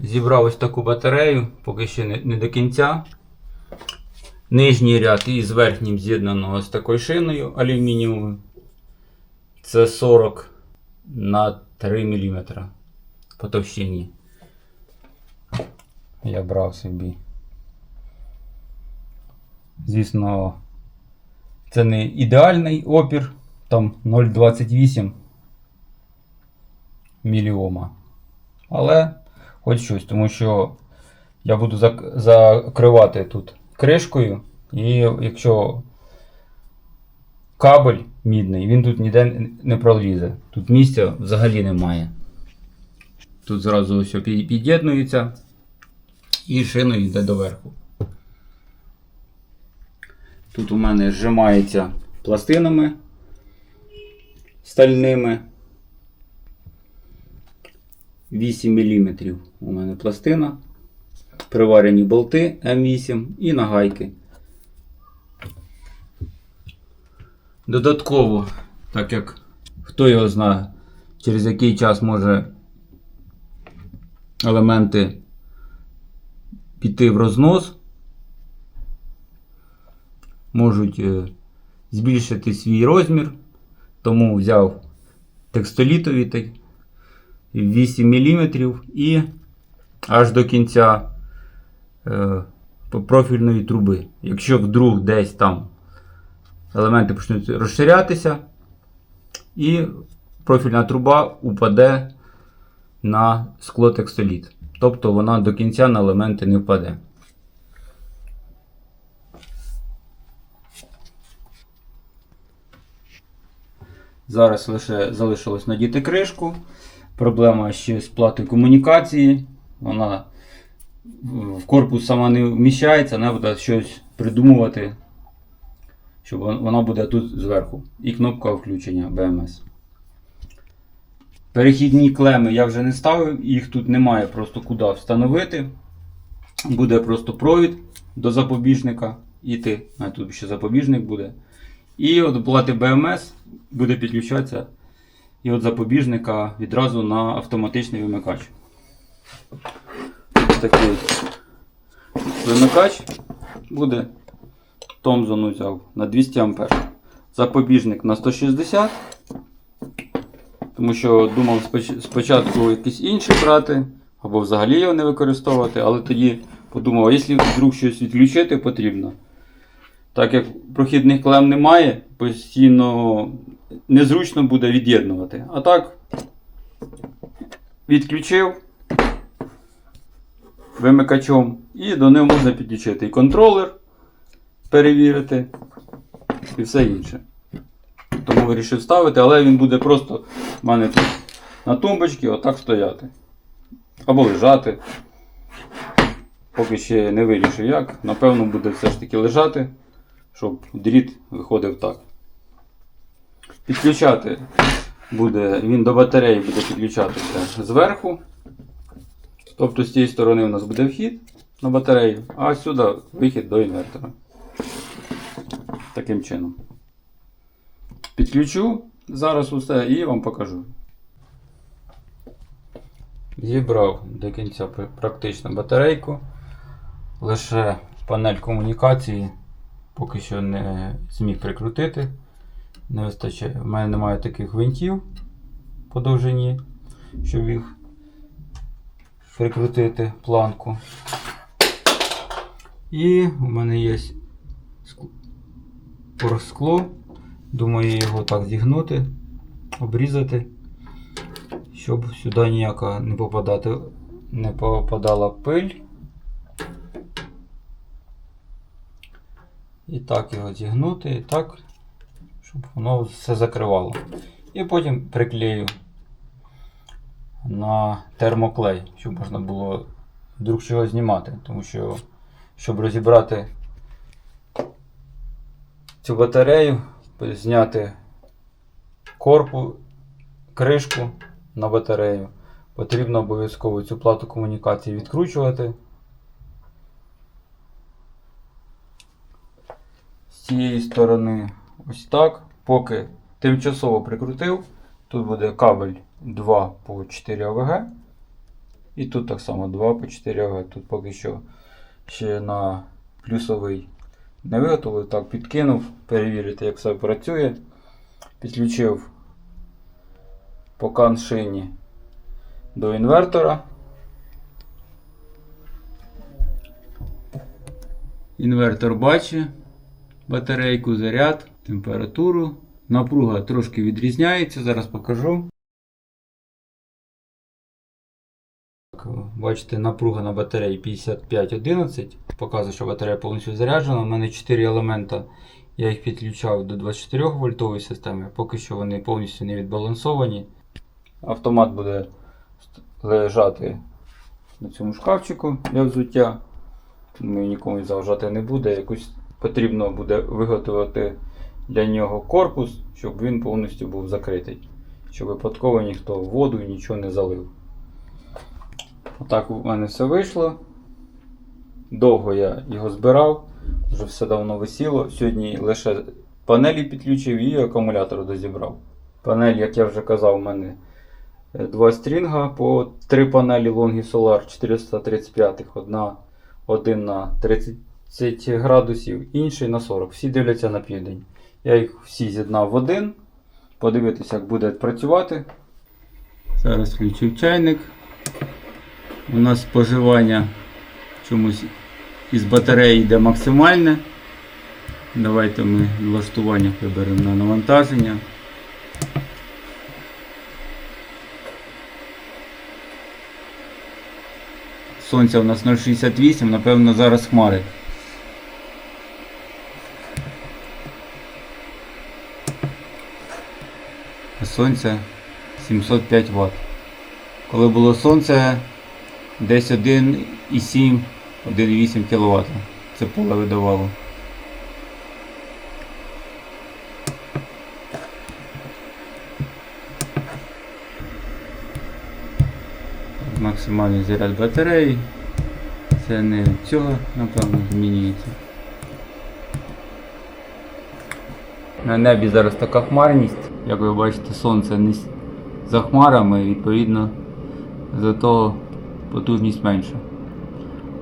Зібрав ось таку батарею, поки ще не, не до кінця. Нижній ряд із верхнім з'єднано з такою шиною алюмінієвою. Це 40 на 3 мм по товщині. Я брав собі. Звісно, це не ідеальний опір, там 0,28 міліома. Але хоч щось, тому що я буду зак- закривати тут кришкою, і якщо кабель мідний, він тут ніде не пролізе. Тут місця взагалі немає. Тут зразу все під'єднується і шиною йде доверху. Тут у мене зжимається пластинами стальними. 8 мм у мене пластина. Приварені болти М8 і нагайки. Додатково, так як хто його знає, через який час може елементи піти в рознос, можуть е, збільшити свій розмір, тому взяв текстолітовий так- 8 мм і аж до кінця е, профільної труби. Якщо вдруг десь там елементи почнуть розширятися, і профільна труба упаде на скло текстоліт. Тобто вона до кінця на елементи не впаде. Зараз лише залишилось надіти кришку. Проблема ще з платою комунікації. Вона в корпус сама не вміщається, треба буде щось придумувати, щоб вона буде тут зверху. І кнопка включення BMS. Перехідні клеми я вже не ставив, їх тут немає просто куди встановити. Буде просто провід до запобіжника іти. А тут ще запобіжник буде. І от плати BMS буде підключатися і от запобіжника відразу на автоматичний вимикач. Ось такий вимикач буде. Томзон взяв на 200 А. Запобіжник на 160. Тому що думав спочатку якийсь інший брати, або взагалі його не використовувати, але тоді подумав, а якщо вдруг щось відключити потрібно. Так як прохідних клем немає, постійно незручно буде від'єднувати. А так, відключив вимикачом і до нього можна підключити і контролер, перевірити і все інше. Тому вирішив ставити, але він буде просто в мене тут на тумбочці отак стояти. Або лежати. Поки ще не вирішив як. Напевно, буде все ж таки лежати, щоб дріт виходив так. Підключати буде, він до батареї буде підключатися зверху. Тобто з цієї сторони у нас буде вхід на батарею, а сюди вихід до інвертора. Таким чином. Підключу зараз усе і вам покажу. Зібрав до кінця пр- практично батарейку. Лише панель комунікації поки що не зміг прикрутити. Не вистачає. У мене немає таких гвинтів по довжині, щоб їх прикрутити планку. І у мене є ск- порскло. Думаю його так зігнути, обрізати, щоб сюди ніяка не попадати, не попадала пиль. І так його зігнути, і так, щоб воно все закривало. І потім приклею на термоклей, щоб можна було вдруг чого знімати. Тому що, щоб розібрати цю батарею, зняти корпу, кришку на батарею, потрібно обов'язково цю плату комунікації відкручувати. З цієї сторони ось так. Поки тимчасово прикрутив, тут буде кабель 2 по 4 АВГ. І тут так само 2 по 4 АГ. Тут поки що ще на плюсовий не виготовив, так підкинув, перевірити, як все працює. Підключив по каншині до інвертора. Інвертор бачить батарейку, заряд, температуру. Напруга трошки відрізняється, зараз покажу. Бачите, напруга на батареї 5511. Показує, що батарея повністю заряджена. У мене 4 елемента. Я їх підключав до 24 вольтової системи. Поки що вони повністю не відбалансовані. Автомат буде лежати на цьому шкафчику для взуття. Нікому заважати не буде. Якось потрібно буде виготовити для нього корпус, щоб він повністю був закритий. Щоб випадково ніхто воду і нічого не залив. Отак у мене все вийшло. Довго я його збирав, вже все давно висіло. Сьогодні лише панелі підключив і акумулятор дозібрав. Панель, як я вже казав, у мене е, два стрінга по три панелі Longi Solar 435, одна один на 30 градусів, інший на 40. Всі дивляться на південь. Я їх всі з'єднав в один. Подивитися, як буде працювати. Зараз включив чайник. У нас споживання чомусь із батареї йде максимальне. Давайте ми влаштування приберемо на навантаження. Сонця у нас 0,68, напевно, зараз хмари. А сонця 705 Вт. Коли було сонце, десь 1,7, 1,8 кВт. Це поле видавало. Максимальний заряд батареї. Це не від цього, напевно, змінюється. На небі зараз така хмарність. Як ви бачите, сонце не за хмарами, відповідно, за того потужність менша.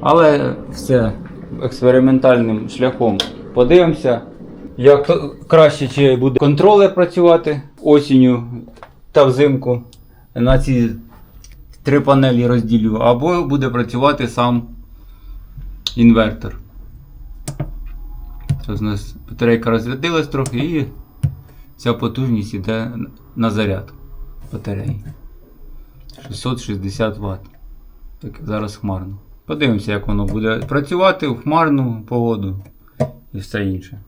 Але все експериментальним шляхом подивимося. Як краще чи буде контролер працювати осінню та взимку. На ці три панелі розділю, або буде працювати сам інвертор. Ось у нас батарейка розрядилась трохи і ця потужність йде на заряд батареї. 660 Вт. Так зараз хмарно. Подивимося, як воно буде працювати в хмарну погоду і все інше.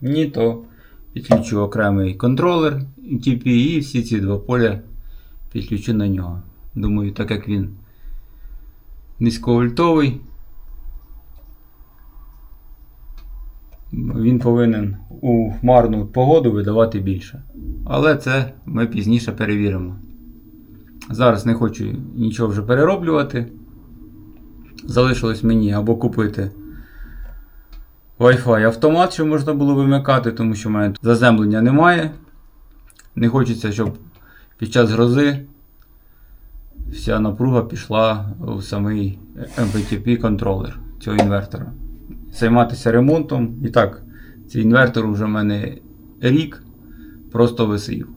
Ні, то підключу окремий контролер TP і всі ці два поля підключу на нього. Думаю, так як він низьковольтовий, він повинен у хмарну погоду видавати більше. Але це ми пізніше перевіримо. Зараз не хочу нічого вже перероблювати. Залишилось мені або купити Wi-Fi автомат, щоб можна було вимикати, тому що в мене заземлення немає. Не хочеться, щоб під час грози вся напруга пішла в самий MPTP контролер цього інвертора. Займатися ремонтом. І так, цей інвертор вже в мене рік просто висів.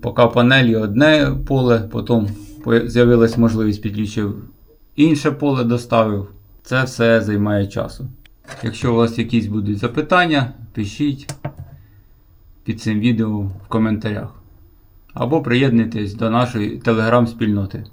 Поки панелі одне поле, потім з'явилась можливість підключив інше поле доставив. Це все займає часу. Якщо у вас якісь будуть запитання, пишіть під цим відео в коментарях. Або приєднуйтесь до нашої телеграм-спільноти.